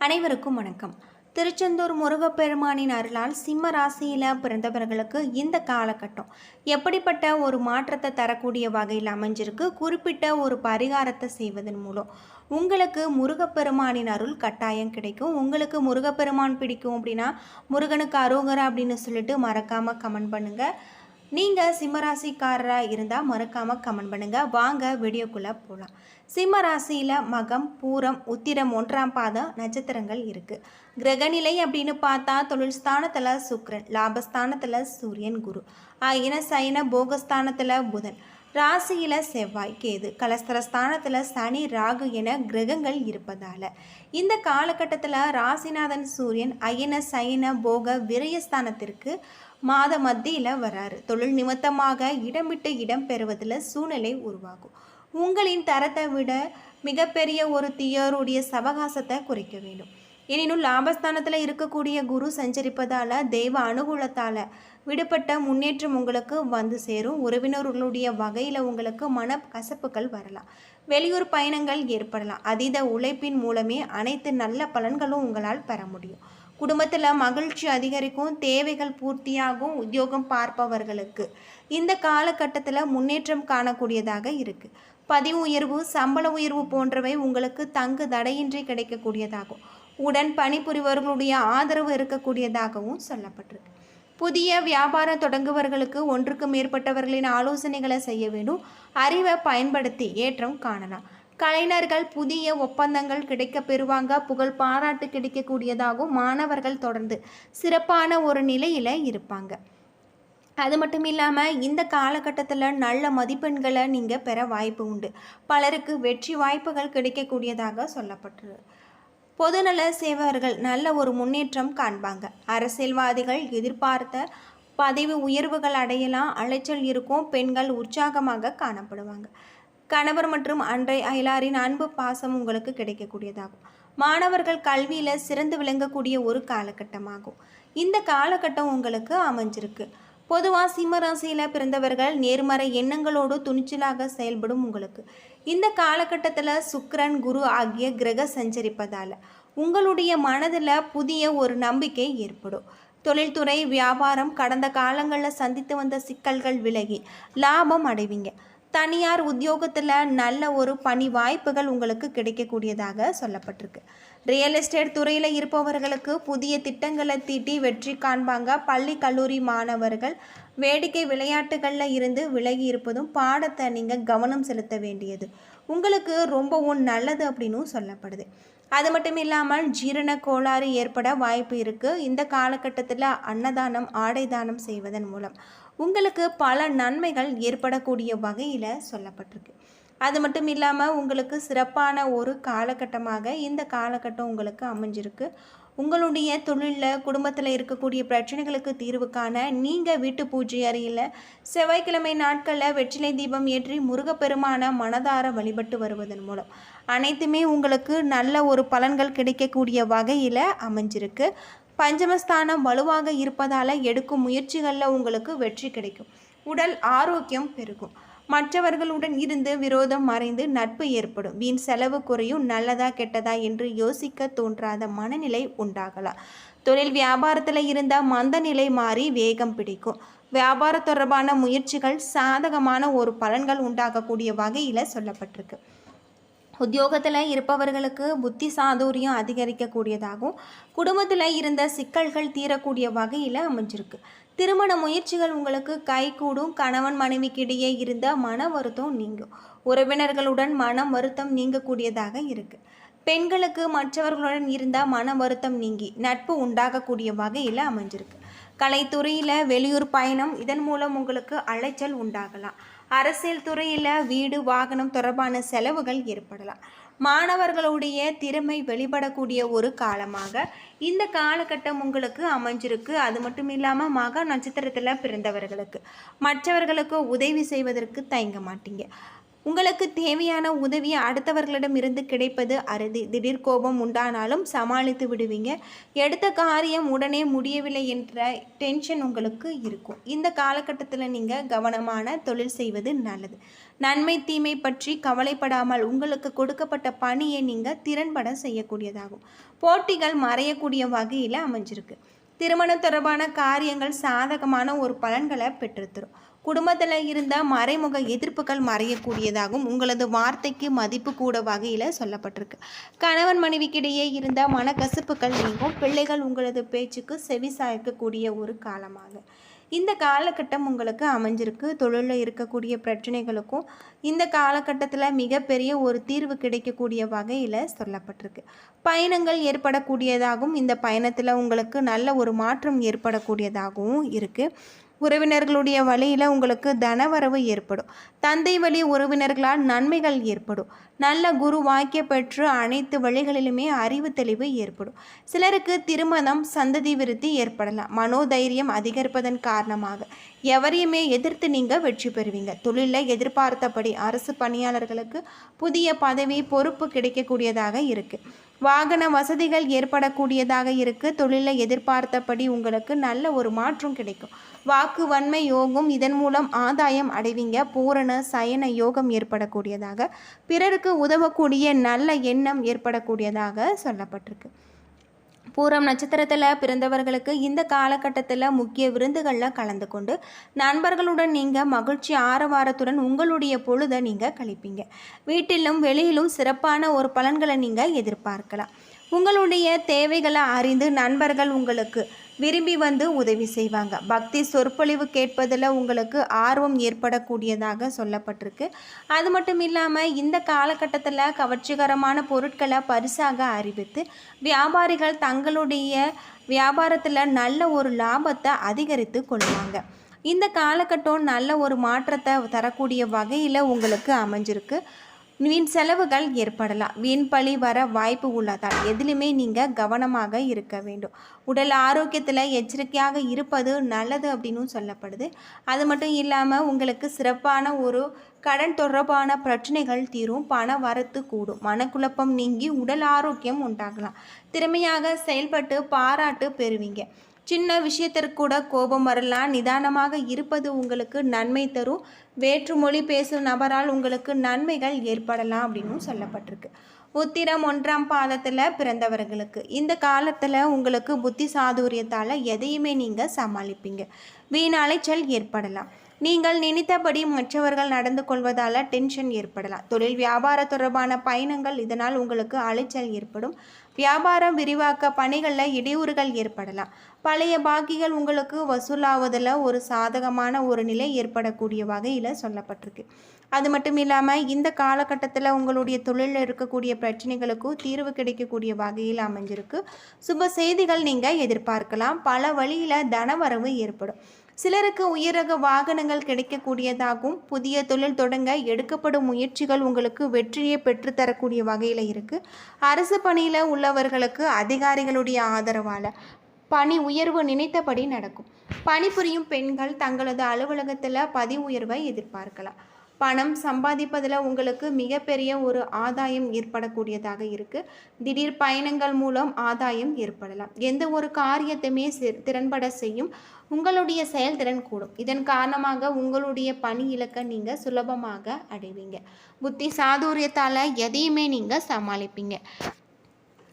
அனைவருக்கும் வணக்கம். திருச்செந்தூர் முருகப்பெருமானின் அருளால் சிம்ம ராசியில் பிறந்தவர்களுக்கு இந்த காலகட்டம். எப்படிப்பட்ட ஒரு மாற்றத்தை தரக்கூடிய வகையில் அமைஞ்சிருக்கு? குறிப்பிட்ட ஒரு பரிகாரத்தை செய்வதன் மூலம். உங்களுக்கு முருகப்பெருமானின் அருள் கட்டாயம் கிடைக்கும். உங்களுக்கு முருகப்பெருமான் பிடிக்கும் அப்படின்னா முருகனுக்கு அரோகரா அப்படின்னு சொல்லிட்டு மறக்காமல் கமெண்ட் பண்ணுங்கள் நீங்கள் சிம்மராசிக்காரராக இருந்தால் மறக்காமல் கமெண்ட் பண்ணுங்கள் வாங்க வீடியோக்குள்ளே போகலாம் சிம்மராசியில் மகம் பூரம் உத்திரம் ஒன்றாம் பாதம் நட்சத்திரங்கள் இருக்குது கிரகநிலை அப்படின்னு பார்த்தா தொழில் ஸ்தானத்தில் சுக்ரன் லாபஸ்தானத்தில் சூரியன் குரு. ஆயின சைன போகஸ்தானத்தில் புதன். ராசியில் செவ்வாய் கேது. கலஸ்தரஸ்தானத்தில் சனி ராகு என கிரகங்கள் இருப்பதால். இந்த காலகட்டத்தில் ராசிநாதன் சூரியன் அயன சயன போக விரயஸ்தானத்திற்கு மாத மத்தியில் வராரு. தொழில் நிமித்தமாக இடம் விட்டு இடம் பெறுவதில் சூழ்நிலை உருவாகும். உங்களின் தரத்தை விட மிகப்பெரிய ஒரு தீயோருடைய சவகாசத்தை குறைக்க வேண்டும். எனினும் லாபஸ்தானத்தில் இருக்கக்கூடிய குரு சஞ்சரிப்பதால் தெய்வ அனுகூலத்தால் விடுபட்ட முன்னேற்றம் உங்களுக்கு வந்து சேரும். உறவினர்களுடைய வகையில் உங்களுக்கு மன கசப்புகள் வரலாம். வெளியூர் பயணங்கள் ஏற்படலாம். அதீத உழைப்பின் மூலமே அனைத்து நல்ல பலன்களும் உங்களால் பெற முடியும். குடும்பத்தில் மகிழ்ச்சி அதிகரிக்கும் தேவைகள் பூர்த்தியாகும் உத்தியோகம் பார்ப்பவர்களுக்கு. இந்த காலகட்டத்தில் முன்னேற்றம் காணக்கூடியதாக இருக்குது பதிவு உயர்வு சம்பள உயர்வு போன்றவை உங்களுக்கு தங்கு தடையின்றி கிடைக்கக்கூடியதாகும். உடன் பணிபுரிபவர்களுடைய ஆதரவு இருக்கக்கூடியதாகவும் சொல்லப்பட்டிருக்கு. புதிய வியாபாரம் தொடங்குபவர்களுக்கு ஒன்றுக்கு மேற்பட்டவர்களின் ஆலோசனைகளை செய்ய வேண்டும். அறிவை பயன்படுத்தி ஏற்றம் காணலாம். கலைஞர்கள் புதிய ஒப்பந்தங்கள் கிடைக்க பெறுவாங்க. புகழ் பாராட்டு கிடைக்கக்கூடியதாகவும் மாணவர்கள் தொடர்ந்து சிறப்பான ஒரு நிலையில் இருப்பாங்க. அது மட்டும் இல்லாமல் இந்த காலகட்டத்தில் நல்ல மதிப்பெண்களை நீங்கள் பெற வாய்ப்பு உண்டு. பலருக்கு வெற்றி வாய்ப்புகள் கிடைக்கக்கூடியதாக சொல்லப்பட்டது பொதுநல சேவகர்கள் நல்ல ஒரு முன்னேற்றம் காண்பாங்க. அரசியல்வாதிகள் எதிர்பார்த்த பதவி உயர்வுகள் அடையலாம் அலைச்சல் இருக்கும் பெண்கள் உற்சாகமாக காணப்படுவாங்க. கணவர் மற்றும் அன்றை அயலாரின் அன்பு பாசம் உங்களுக்கு கிடைக்கக்கூடியதாகும். மாணவர்கள் கல்வியில் சிறந்து விளங்கக்கூடிய ஒரு காலகட்டமாகும். இந்த காலகட்டம் உங்களுக்கு அமைஞ்சிருக்கு. பொதுவாக சிம்மராசியில் பிறந்தவர்கள் நேர்மறை எண்ணங்களோடு துணிச்சலாக செயல்படும் உங்களுக்கு. இந்த காலகட்டத்தில் சுக்கரன் குரு ஆகிய கிரக சஞ்சரிப்பதால் உங்களுடைய மனதில் புதிய ஒரு நம்பிக்கை ஏற்படும். தொழில்துறை வியாபாரம் கடந்த காலங்களில் சந்தித்து வந்த சிக்கல்கள் விலகி லாபம் அடைவீங்க. தனியார் உத்தியோகத்தில் நல்ல ஒரு பணி வாய்ப்புகள் உங்களுக்கு கிடைக்கக்கூடியதாக சொல்லப்பட்டிருக்கு. ரியல் எஸ்டேட் துறையில் இருப்பவர்களுக்கு புதிய திட்டங்களை தீட்டி வெற்றி காண்பாங்க. பள்ளி கல்லூரி மாணவர்கள் வேடிக்கை விளையாட்டுகளில் இருந்து விலகி இருப்பதும் பாடத்தை நீங்கள் கவனம் செலுத்த வேண்டியது. உங்களுக்கு ரொம்பவும் நல்லது அப்படின்னும் சொல்லப்படுது. அது மட்டும் இல்லாமல் ஜீரண கோளாறு ஏற்பட வாய்ப்பு இருக்குது இந்த காலகட்டத்தில் அன்னதானம் ஆடை தானம் செய்வதன் மூலம். உங்களுக்கு பல நன்மைகள் ஏற்படக்கூடிய வகையில் சொல்லப்பட்டிருக்கு. அது மட்டும் இல்லாமல் உங்களுக்கு சிறப்பான ஒரு காலகட்டமாக இந்த காலகட்டம் உங்களுக்கு அமைஞ்சிருக்கு. உங்களுடைய தொழிலில் குடும்பத்தில் இருக்கக்கூடிய பிரச்சனைகளுக்கு தீர்வு காண நீங்கள் வீட்டு பூஜை அறையில் செவ்வாய்க்கிழமை நாட்களில் வெற்றிலை தீபம் ஏற்றி முருகப்பெருமான மனதார வழிபட்டு வருவதன் மூலம் அனைத்துமே உங்களுக்கு நல்ல ஒரு பலன்கள் கிடைக்கக்கூடிய வகையில் அமைஞ்சிருக்கு. பஞ்சமஸ்தானம் வலுவாக இருப்பதால் எடுக்கும் முயற்சிகளில் உங்களுக்கு வெற்றி கிடைக்கும். உடல் ஆரோக்கியம் பெருகும். மற்றவர்களுடன் இருந்து விரோதம் மறைந்து நட்பு ஏற்படும். வீண் செலவு குறையும் நல்லதா கெட்டதா என்று யோசிக்க தோன்றாத மனநிலை உண்டாகலாம். தொழில் வியாபாரத்தில் இருந்த மந்த நிலை மாறி வேகம் பிடிக்கும். வியாபார தொடர்பான முயற்சிகள் சாதகமான ஒரு பலன்கள் உண்டாகக்கூடிய வகையில் சொல்லப்பட்டிருக்கு. உத்தியோகத்தில் இருப்பவர்களுக்கு புத்தி சாதுரியம் அதிகரிக்கக்கூடியதாகவும் குடும்பத்தில் இருந்த சிக்கல்கள் தீரக்கூடிய வகையில் அமைஞ்சிருக்கு. திருமண முயற்சிகள் உங்களுக்கு கைகூடும் கணவன் மனைவிக்கிடையே இருந்த மன வருத்தம் நீங்கும். உறவினர்களுடன் மன வருத்தம் நீங்கக்கூடியதாக இருக்கு. பெண்களுக்கு மற்றவர்களுடன் இருந்தால் மன வருத்தம் நீங்கி நட்பு உண்டாகக்கூடிய வகையில் அமைஞ்சிருக்கு. கலைத்துறையில் வெளியூர் பயணம் இதன் மூலம் உங்களுக்கு அலைச்சல் உண்டாகலாம். அரசியல் துறையில் வீடு வாகனம் தொடர்பான செலவுகள் ஏற்படலாம். மாணவர்களுடைய திறமை வெளிப்படக்கூடிய ஒரு காலமாக இந்த காலகட்டம் உங்களுக்கு அமைஞ்சிருக்கு. அது மட்டும் இல்லாமல் மக நட்சத்திரத்தில் பிறந்தவர்களுக்கு மற்றவர்களுக்கு உதவி செய்வதற்கு தயங்க மாட்டீங்க. உங்களுக்கு தேவையான உதவி அடுத்தவர்களிடம் இருந்து கிடைப்பது அறுதி திடீர் கோபம் உண்டானாலும் சமாளித்து விடுவீங்க. எடுத்த காரியம் உடனே முடியவில்லை என்ற டென்ஷன் உங்களுக்கு இருக்கும். இந்த காலகட்டத்தில் நீங்கள் கவனமான தொழில் செய்வது நல்லது. நன்மை தீமை பற்றி கவலைப்படாமல் உங்களுக்கு கொடுக்கப்பட்ட பணியை நீங்கள் திறன்பட செய்யக்கூடியதாகும். போட்டிகள் மறையக்கூடிய வகையில் அமைஞ்சிருக்கு. திருமணம் தொடர்பான காரியங்கள் சாதகமான ஒரு பலன்களை பெற்றுத்தரும் குடும்பத்தில் இருந்த மறைமுக எதிர்ப்புகள் மறையக்கூடியதாகவும் உங்களது வார்த்தைக்கு மதிப்பு கூட வகையில் சொல்லப்பட்டிருக்கு. கணவன் மனைவிக்கிடையே இருந்த மனக்கசப்புகள் நீங்கும் பிள்ளைகள் உங்களது பேச்சுக்கு செவி சாய்க்கக்கூடிய ஒரு காலமாக. இந்த காலகட்டம் உங்களுக்கு அமைஞ்சிருக்கு. தொழிலில் இருக்கக்கூடிய பிரச்சனைகளுக்கும் இந்த காலகட்டத்தில் மிகப்பெரிய ஒரு தீர்வு கிடைக்கக்கூடிய வகையில் சொல்லப்பட்டிருக்கு. பயணங்கள் ஏற்படக்கூடியதாகவும் இந்த பயணத்தில் உங்களுக்கு நல்ல ஒரு மாற்றம் ஏற்படக்கூடியதாகவும் இருக்குது உறவினர்களுடைய வழியில் உங்களுக்கு தனவரவு ஏற்படும். தந்தை வழி உறவினர்களால் நன்மைகள் ஏற்படும். நல்ல குரு வாக்கிய பெற்று அனைத்து வழிகளிலுமே அறிவு தெளிவு ஏற்படும். சிலருக்கு திருமணம் சந்ததி விருத்தி ஏற்படலாம். மனோதைரியம் அதிகரிப்பதன் காரணமாக. எவரையுமே எதிர்த்து நீங்கள் வெற்றி பெறுவீங்க. தொழிலில் எதிர்பார்த்தபடி அரசு பணியாளர்களுக்கு புதிய பதவி பொறுப்பு கிடைக்கக்கூடியதாக இருக்குது வாகன வசதிகள் ஏற்படக்கூடியதாக இருக்குது தொழிலில் எதிர்பார்த்தபடி உங்களுக்கு நல்ல ஒரு மாற்றம் கிடைக்கும். வாக்கு வன்மை யோகம் இதன் மூலம் ஆதாயம் அடைவீங்க. பூரண சயன யோகம் ஏற்படக்கூடியதாக பிறருக்கு உதவக்கூடிய நல்ல எண்ணம் ஏற்படக்கூடியதாக சொல்லப்பட்டிருக்கு. பூரம் நட்சத்திரத்தில் பிறந்தவர்களுக்கு இந்த காலகட்டத்தில் முக்கிய விருந்துகளில் கலந்து கொண்டு நண்பர்களுடன் நீங்கள் மகிழ்ச்சி ஆரவாரத்துடன் உங்களுடைய பொழுதை நீங்கள் கழிப்பீங்க. வீட்டிலும் வெளியிலும் சிறப்பான ஒரு பலன்களை நீங்கள் எதிர்பார்க்கலாம். உங்களுடைய தேவைகளை அறிந்து நண்பர்கள் உங்களுக்கு விரும்பி வந்து உதவி செய்வாங்க. பக்தி சொற்பொழிவு கேட்பதில் உங்களுக்கு ஆர்வம் ஏற்படக்கூடியதாக சொல்லப்பட்டிருக்கு. அது மட்டும் இல்லாமல் இந்த காலகட்டத்தில் கவர்ச்சிகரமான பொருட்களை பரிசாக அறிவித்து வியாபாரிகள் தங்களுடைய வியாபாரத்தில் நல்ல ஒரு லாபத்தை அதிகரித்து கொள்வாங்க. இந்த காலகட்டம் நல்ல ஒரு மாற்றத்தை தரக்கூடிய வகையில் உங்களுக்கு அமைஞ்சிருக்கு. வீண் செலவுகள் ஏற்படலாம். வீண் பழி வர வாய்ப்பு உள்ளதால் எதிலுமே நீங்கள் கவனமாக இருக்க வேண்டும். உடல் ஆரோக்கியத்தில் எச்சரிக்கையாக இருப்பது நல்லது அப்படின்னு சொல்லப்படுது. அது மட்டும் இல்லாமல் உங்களுக்கு சிறப்பான ஒரு கடன் தொடர்பான பிரச்சனைகள் தீரும். பண வரத்து கூடும். மனக்குழப்பம் நீங்கி உடல் ஆரோக்கியம் உண்டாகலாம். திறமையாக செயல்பட்டு பாராட்டு பெறுவீங்க. சின்ன விஷயத்திற்கு கூட கோபம் வரலாம். நிதானமாக இருப்பது உங்களுக்கு நன்மை தரும். வேற்று மொழி பேசும் நபரால் உங்களுக்கு நன்மைகள் ஏற்படலாம் அப்படின்னு சொல்லப்பட்டிருக்கு. உத்திரம் ஒன்றாம் பாதத்தில் பிறந்தவர்களுக்கு. இந்த காலத்தில் உங்களுக்கு புத்தி சாதுரியத்தால் எதையுமே நீங்கள் சமாளிப்பீங்க. வீண் அலைச்சல் ஏற்படலாம். நீங்கள் நினைத்தபடி மற்றவர்கள் நடந்து கொள்வதால் டென்ஷன் ஏற்படலாம். தொழில் வியாபார தொடர்பான பயணங்கள் இதனால் உங்களுக்கு அலைச்சல் ஏற்படும். வியாபாரம் விரிவாக்க பணிகளில் இடையூறுகள் ஏற்படலாம். பழைய பாக்கிகள் உங்களுக்கு வசூலாவதில் ஒரு சாதகமான ஒரு நிலை ஏற்படக்கூடிய வகையில் சொல்லப்பட்டிருக்கு. அது மட்டும் இல்லாமல் இந்த காலகட்டத்தில் உங்களுடைய தொழிலில் இருக்கக்கூடிய பிரச்சனைகளுக்கும் தீர்வு கிடைக்கக்கூடிய வகையில் அமைஞ்சிருக்கு. சுப செய்திகள் நீங்கள் எதிர்பார்க்கலாம். பல வழியில் தனவரவு ஏற்படும். சிலருக்கு உயரக வாகனங்கள் கிடைக்கக்கூடியதாகவும் புதிய தொழில் தொடங்க எடுக்கப்படும் முயற்சிகள் உங்களுக்கு வெற்றியை பெற்றுத்தரக்கூடிய வகையில் இருக்குது அரசு பணியில் உள்ளவர்களுக்கு அதிகாரிகளுடைய ஆதரவால் பணி உயர்வு நினைத்தபடி நடக்கும். பணிபுரியும் பெண்கள் தங்களது அலுவலகத்தில் பதவி உயர்வை எதிர்பார்க்கலாம். பணம் சம்பாதிப்பதில் உங்களுக்கு மிகப்பெரிய ஒரு ஆதாயம் ஏற்படக்கூடியதாக இருக்குது திடீர் பயணங்கள் மூலம் ஆதாயம் ஏற்படலாம். எந்த ஒரு காரியத்தையுமே திறன்பட செய்யும் உங்களுடைய செயல்திறன் கூடும். இதன் காரணமாக உங்களுடைய பணி இலக்கை நீங்கள் சுலபமாக அடைவீங்க. புத்தி சாதுரியத்தால் எதையுமே நீங்கள் சமாளிப்பீங்க.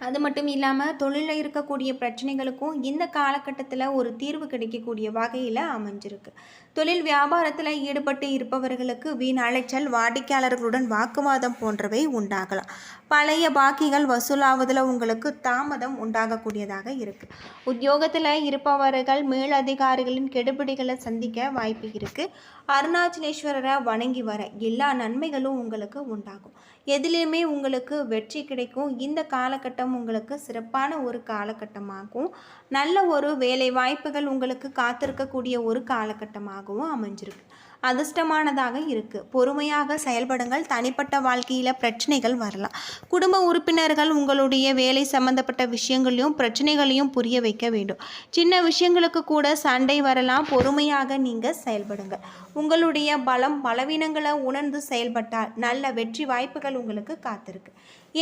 அது மட்டும் இல்லாமல் தொழிலில் இருக்கக்கூடிய பிரச்சனைகளுக்கும் இந்த காலகட்டத்தில் ஒரு தீர்வு கிடைக்கக்கூடிய வகையில் அமைஞ்சிருக்கு. தொழில் வியாபாரத்தில் ஈடுபட்டு இருப்பவர்களுக்கு வீண் அலைச்சல் வாடிக்கையாளர்களுடன் வாக்குவாதம் போன்றவை உண்டாகலாம். பழைய பாக்கிகள் வசூலாவதில் உங்களுக்கு தாமதம் உண்டாகக்கூடியதாக இருக்குது உத்தியோகத்தில் இருப்பவர்கள் மேலதிகாரிகளின் கெடுபிடிகளை சந்திக்க வாய்ப்பு இருக்குது அருணாச்சலேஸ்வரரை வணங்கி வர எல்லா நன்மைகளும் உங்களுக்கு உண்டாகும். எதிலையுமே உங்களுக்கு வெற்றி கிடைக்கும். இந்த காலகட்டம் உங்களுக்கு சிறப்பான ஒரு காலகட்டமாகும் நல்ல ஒரு வேலை வாய்ப்புகள் உங்களுக்கு காத்திருக்கக்கூடிய ஒரு காலகட்டமாகவும் அமைஞ்சிருக்கு. அதிர்ஷ்டமானதாக இருக்குது பொறுமையாக செயல்படுங்கள். தனிப்பட்ட வாழ்க்கையில் பிரச்சனைகள் வரலாம். குடும்ப உறுப்பினர்கள் உங்களுடைய வேலை சம்பந்தப்பட்ட விஷயங்களையும் பிரச்சனைகளையும் புரிய வைக்க வேண்டும். சின்ன விஷயங்களுக்கு கூட சண்டை வரலாம். பொறுமையாக நீங்கள் செயல்படுங்கள். உங்களுடைய பலம் பலவீனங்களை உணர்ந்து செயல்பட்டால் நல்ல வெற்றி வாய்ப்புகள் உங்களுக்கு காத்திருக்கு.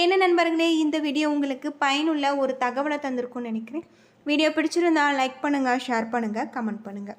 என்ன நண்பர்களே இந்த வீடியோ உங்களுக்கு பயனுள்ள ஒரு தகவலை தந்திருக்கும்னு நினைக்கிறேன். வீடியோ பிடிச்சிருந்தா லைக் பண்ணுங்கள் ஷேர் பண்ணுங்கள் கமெண்ட் பண்ணுங்கள்